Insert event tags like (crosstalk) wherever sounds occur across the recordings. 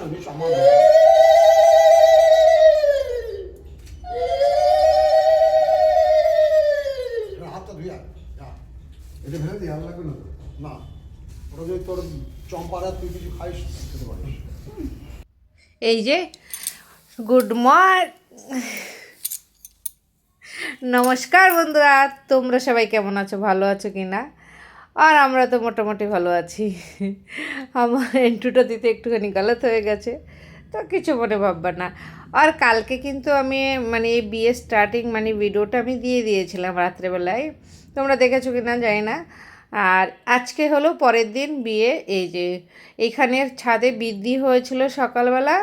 নিশ্চয় নিশ্চয় হাতটা ধুয়ে এটা ফেলে দিই লাগবে না না ওটা যদি তোর চম্পারা তুই কিছু খাইস খেতে পারিস এই যে গুড মর্ন (laughs) নমস্কার বন্ধুরা তোমরা সবাই কেমন আছো ভালো আছো কি না আর আমরা তো মোটামুটি ভালো আছি। আমার এন্টুটা দিতে একটুখানি গলত হয়ে গেছে, তো কিছু মনে ভাববা না। আর কালকে কিন্তু আমি মানে এই বিয়ে স্টার্টিং মানে ভিডিওটা আমি দিয়ে দিয়েছিলাম রাত্রেবেলায়। তোমরা দেখেছ কি না জানি না। আর আজকে হলো পরের দিন বিয়ে, এই যে এইখানের ছাদে বৃদ্ধি হয়েছিল সকালবেলা,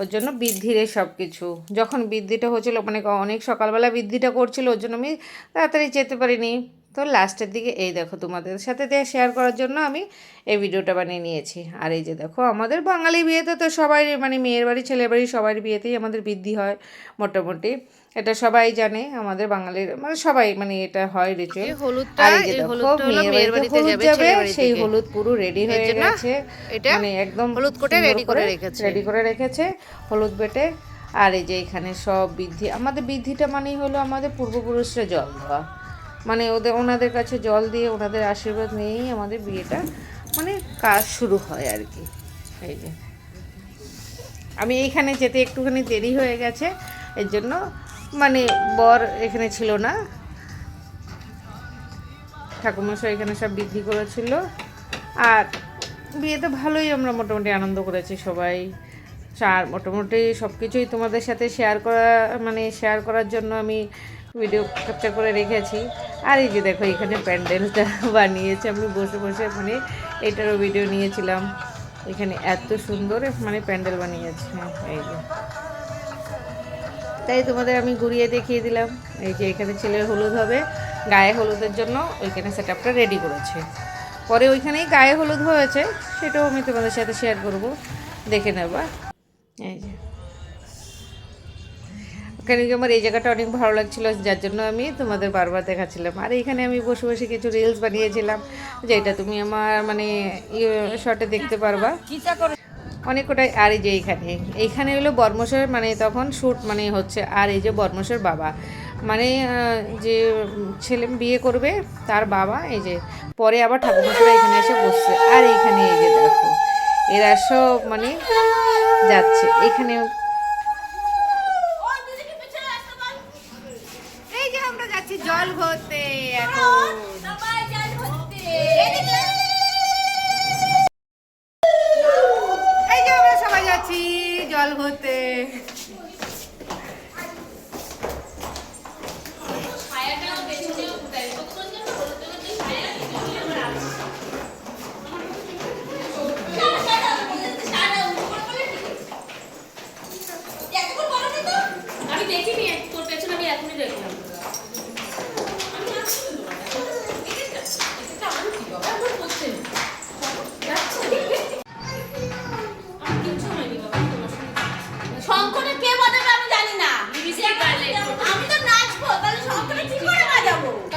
ওর জন্য বৃদ্ধির সব কিছু যখন বৃদ্ধিটা হয়েছিল মানে অনেক সকালবেলা বৃদ্ধিটা করছিল, ওর জন্য আমি তাড়াতাড়ি যেতে পারিনি। তো লাস্টের দিকে এই দেখো তোমাদের সাথে দিয়ে শেয়ার করার জন্য আমি এই ভিডিওটা বানিয়ে নিয়েছি। আর এই যে দেখো আমাদের বাঙালি বিয়েতে তো সবাই মানে মেয়ের বাড়ি ছেলের বাড়ি সবার বিয়েতেই আমাদের বৃদ্ধি হয় মোটামুটি। এটা সবাই জানে আমাদের বাঙালির মানে সবাই মানে এটা হয় রিচুয়াল হলুদটা আর এই যে দেখো মেয়ের বাড়িতে হলুদ যাবে, সেই হলুদ পুরো রেডি হয়ে গেছে। এটা মানে একদম হলুদ কোটে ready করে রেখেছে। রেডি করে রেখেছে হলুদ বেটে। আর এই যে এখানে সব বৃদ্ধি আমাদের বৃদ্ধিটা মানেই হলো আমাদের পূর্বপুরুষরা জল দেওয়া। মানে ওদের, ওনাদের কাছে জল দিয়ে ওনাদের আশীর্বাদ নিয়েই আমাদের বিয়েটা মানে কাজ শুরু হয় আর কি। এই যে। আমি এইখানে যেতে একটুখানি দেরি হয়ে গেছে, এর জন্য মানে বর এখানে ছিল না। ঠাকুরমশাই এখানে সব বৃদ্ধি করেছিল। আর বিয়েতে ভালোই আমরা মোটামুটি আনন্দ করেছি সবাই। আর মোটামুটি সব কিছুই তোমাদের সাথে শেয়ার করা মানে শেয়ার করার জন্য আমি ভিডিও ক্যাপচার করে রেখেছি। আর এই যে দেখো, এখানে প্যান্ডেলটা (laughs) বানিয়েছে। আমি বসে বসে মানে এটারও ভিডিও নিয়েছিলাম। এখানে এত সুন্দর মানে প্যান্ডেল বানিয়েছে। এই যে। তাই তোমাদের আমি ঘুরিয়ে দেখিয়ে দিলাম। এই যে এখানে ছেলের হলুদ হবে, গায়ে হলুদের জন্য ওইখানে সেট আপটা রেডি করেছে। পরে ওইখানেই গায়ে হলুদ হয়েছে, সেটাও আমি তোমাদের সাথে শেয়ার করব। দেখে নেবা। এই যে। ওখানে গিয়ে আমার এই জায়গাটা অনেক ভালো লাগছিল, যার জন্য আমি তোমাদের বারবার দেখাচ্ছিলাম। আর এইখানে আমি বসে বসে কিছু রিলস বানিয়েছিলাম, যেটা তুমি আমার মানে শর্টে দেখতে পারবা। অনেক কটাই, আর এই যে এইখানে এইখানে হলো বর্মশের মানে তখন শ্যুট মানে হচ্ছে, আর এই যে বর্মশের বাবা। মানে যে ছেলে বিয়ে করবে, তার বাবা, এই যে, পরে আবার ঠাকুরমশারা এখানে এসে বসছে। আর এইখানে এই যে দেখো, এরা সব মানে যাচ্ছে। এখানে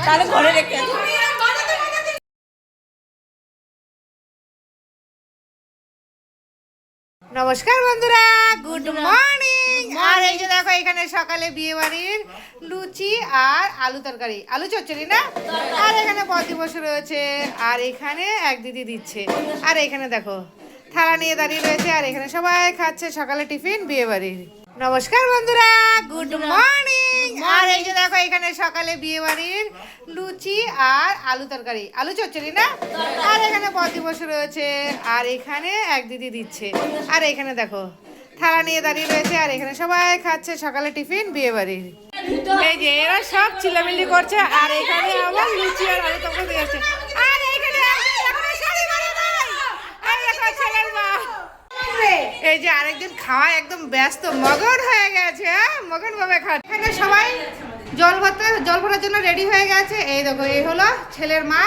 তাহলে ঘরে রেখে নমস্কার বন্ধুরা গুড মর্নিং। আর এই যে দেখো এখানে সকালে বিয়ে বাড়ির লুচি আর আলু তরকারি। আলু চচ্চড়ি না? আর এখানে পদি বসে রয়েছে আর এখানে এক দিদি দিচ্ছে। আর এখানে দেখো থালা নিয়ে দাঁড়িয়ে রয়েছে আর এখানে সবাই খাচ্ছে সকালে টিফিন বিয়ে বাড়ির নমস্কার বন্ধুরা গুড মর্নিং। আর এই যে দেখো, এখানে সকালে বিয়ে বাড়ির লুচি আর আলু তরকারি। আলু চচ্চড়ি না? আর এখানে পদি বসে রয়েছে, আর এখানে এক দিদি দিচ্ছে। আর এখানে দেখো, থালা নিয়ে দাঁড়িয়ে রয়েছে, আর এখানে সবাই খাচ্ছে সকালে টিফিন বিয়ে বাড়ির এই যে এরা সব চিলামিলি করছে, আর এখানে আবার লুচি আর আলু তরকারি দিয়েছে আর এখানে। আর ছেলের মা এই যে আরেকজন খাওয়া একদম ব্যস্ত মগন হয়ে গেছে হ্যাঁ? মগন ভাবে খাচ্ছে। এখানে সবাই জল ভরতে জল ভরার জন্য রেডি হয়ে গেছে। এই দেখো এই হলো ছেলের মা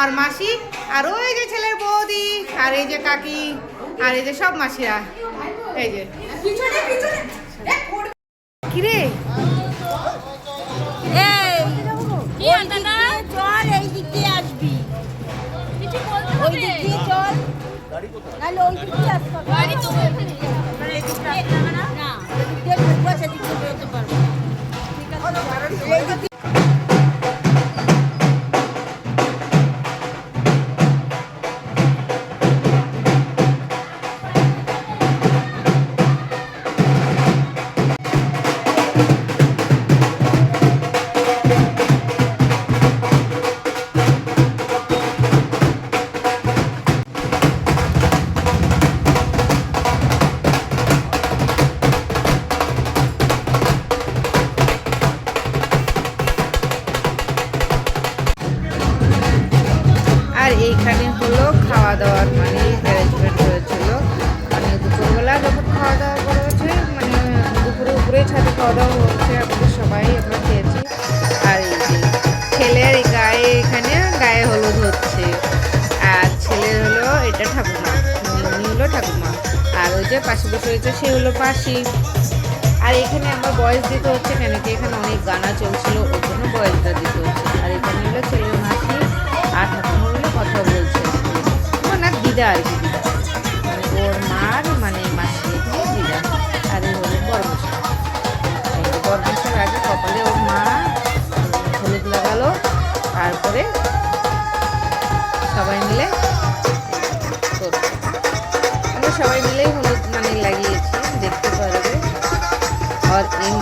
আর মাসি আর ওই যে ছেলের বৌদি আর এই যে কাকি আর এই যে সব মাসিরা। এই যে। কিরে? কি আটাটা চল এই দিক দিয়ে আসবি। কিছু বলতে ওই হবে দিক দিয়ে চল ওই দিক দিয়ে খাওয়া দাওয়া হচ্ছে, আমাদের সবাই আমরা খেয়েছি। আর এই যে ছেলের গায়ে এখানে গায়ে হলুদ হচ্ছে। আর ছেলের হলো এটা ঠাকুমা উনি হলো ঠাকুমা। আর ওই যে পাশে বসে রয়েছে, সে হলো পাশি। আর এখানে আমার বয়স দিতে হচ্ছে কেন কি, এখানে অনেক গানা চলছিল, ওর জন্য বয়সটা দিতে হচ্ছে। আর এখানে হলো ছেলের মাসি আর ঠাকুমা হলো কথা বলছে। ওনার দিদা আর কি।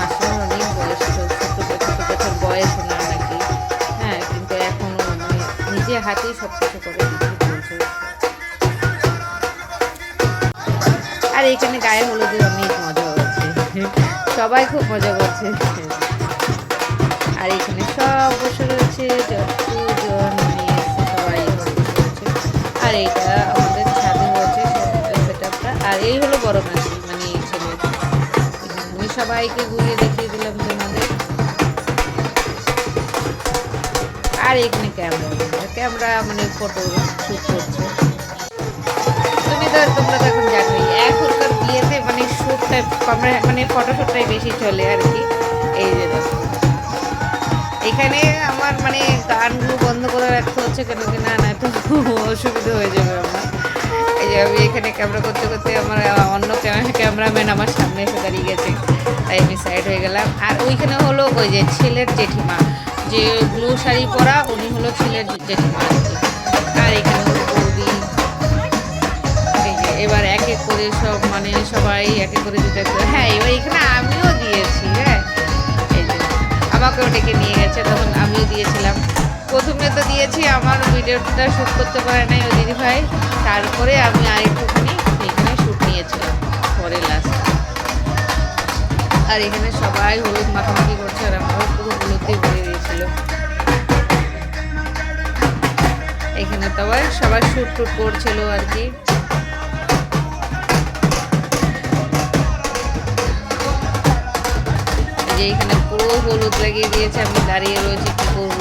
আর এই অনেক বয়স ছোট ছোট বছর বয়স ওনার নাকি? হ্যাঁ কিন্তু এখনও মানে নিজে হাতেই সব কিছু করে আর এখানে গায়ে হলুদের অনেক মজা হচ্ছে। সবাই খুব মজা করছে। আর এখানে সব বসে রয়েছে যতজন নিয়ে এসছে সবাই এখানে আর এইটা সবাইকে ঘুরিয়ে দেখিয়ে দিলাম তোমাদের। আর এখানে ক্যামেরা ক্যামেরা মানে ফটো শ্যুট করছে। তুমি তো তোমরা তো এখন জানোই এখনকার বিয়েতে মানে শ্যুটটা মানে ফটো শ্যুটটাই বেশি চলে আর কি। এই যে দেখো। এখানে আমার মানে গানগুলো বন্ধ করে রাখতে হচ্ছে কেন কি না না তো অসুবিধা হয়ে যাবে আমার। যে আমি এখানে ক্যামেরা করতে করতে আমার অন্য ক্যামেরাম্যান আমার সামনে এসে দাঁড়িয়ে গেছে। তাই আমি সাইড হয়ে গেলাম। আর ওইখানে হলো ওই যে ছেলের জেঠিমা। যে ব্লু শাড়ি পরা, উনি হলো ছেলের জেঠিমা আর এখানে হলো বৌদি। এবার এক এক করে সব মানে সবাই এক এক করে দিতে। হ্যাঁ এবার এখানে আমিও দিয়েছি হ্যাঁ। আমাকেও ডেকে নিয়ে গেছে, তখন আমিও দিয়েছিলাম। প্রথমে তো দিয়েছি, আমার ভিডিওটা শ্যুট করতে পারে নাই ওই দিদি ভাই। তারপরে আমি আরেকটুখানি এখানে শ্যুট নিয়েছিলাম, পরে লাস্ট আর এখানে সবাই হলুদ মাখামাখি করছে, আর আমরাও পুরো হলুদ ভরে দিয়েছিল। এখানে তো আবার সবাই শ্যুট টুট করছিল আর কি। যে এখানে পুরো হলুদ লাগিয়ে দিয়েছে, আমি দাঁড়িয়ে রয়েছি কি করব?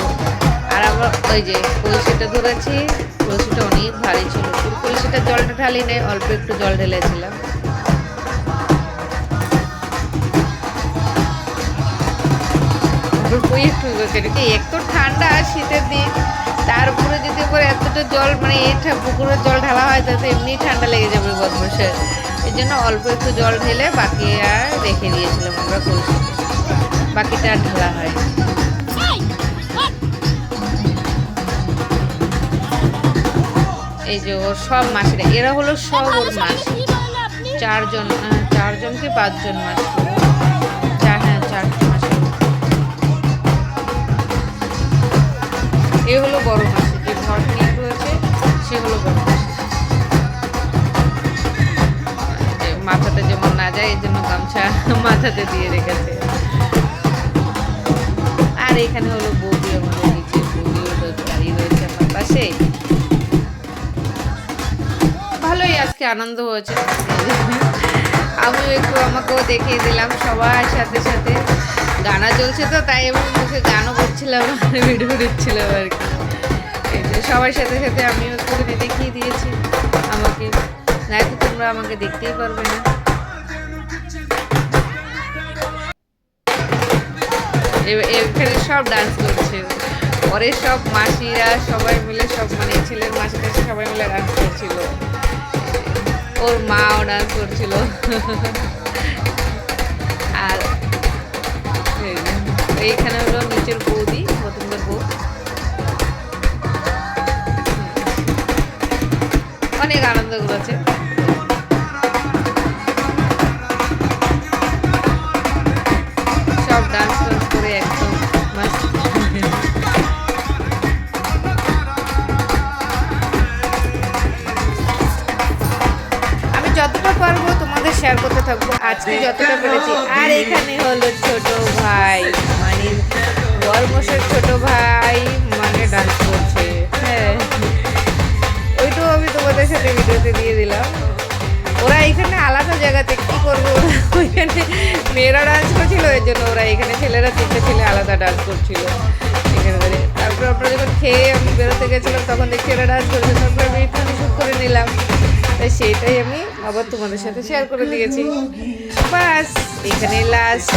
আর আমরা ওই যে কলসিটা ধরেছি, কলসিটা অনেক ভারী ছিল। কলসিটা জলটা ঢালি নেই, অল্প একটু জল ঢেলেছিলাম। একটু কি এক তো ঠান্ডা শীতের দিন, তার উপরে যদি পরে এতটা জল মানে ঠা- পুকুরের জল ঢালা হয় তাতে এমনি ঠান্ডা লেগে যাবে বদমাসের এই জন্য অল্প একটু জল ঢেলে বাকি আর রেখে দিয়েছিলাম আমরা কলসি বাকিটা ঢালা হয় এই যে ওর সব মাসিরা এরা হলো সব ওর মাস। চারজন আহ, চারজন কি পাঁচজন মাসি। চার হ্যাঁ চারজন মাসি। এ হলো বড় মাসি যে ঘর নিয়ে রয়েছে সে হলো বড় মাসি। মাথাতে যেমন না যায় এই জন্য গামছা মাথাতে দিয়ে রেখেছে। আর এখানে হলো বৌদি আমাদের নিচে বৌদি হলো দাঁড়িয়ে রয়েছে আমার পাশে। আজকে আনন্দ হয়েছে। আমিও একটু আমাকেও দেখিয়ে দিলাম সবার সাথে সাথে। গানা চলছে তো, তাই আমি মুখে গানও করছিলাম, আর ভিডিও দিচ্ছিলাম আর কি। সবার সাথে সাথে আমিও একটুখানি দেখিয়ে দিয়েছি আমাকে। না, তো তোমরা আমাকে দেখতেই পারবে না। এখানে সব ডান্স করছে। পরে সব মাসিরা সবাই মিলে সব মানে ছেলের মাসি সবাই মিলে ডান্স করছিল। ওর মা অর্ডার করছিল। আর এইখানে পারব, তোমাদের শেয়ার করতে থাকব। আজকে যতটা পেরেছি। আর এখানে হলো ছোট ভাই মানে বরমশের ছোট ভাই মানে ডান্স করছে। হ্যাঁ। ওইটাও আমি তোমাদের সাথে ভিডিওতে দিয়ে দিলাম। ওরা এখানে আলাদা জায়গাতে কী করব? ওইখানে মেয়েরা ডান্স করছিল, এর জন্য ওরা এখানে ছেলেরা তিনটে ছেলে আলাদা ডান্স করছিল। এখানে তারপর আপনারা যখন খেয়ে আমি বেরোতে গেছিলাম, তখন দেখছি ওরা ডান্স করছে। তারপর আমি একটু করে নিলাম। তাই সেইটাই আমি আবার তোমাদের সাথে শেয়ার করে দিয়েছি। বাস এখানে লাস্ট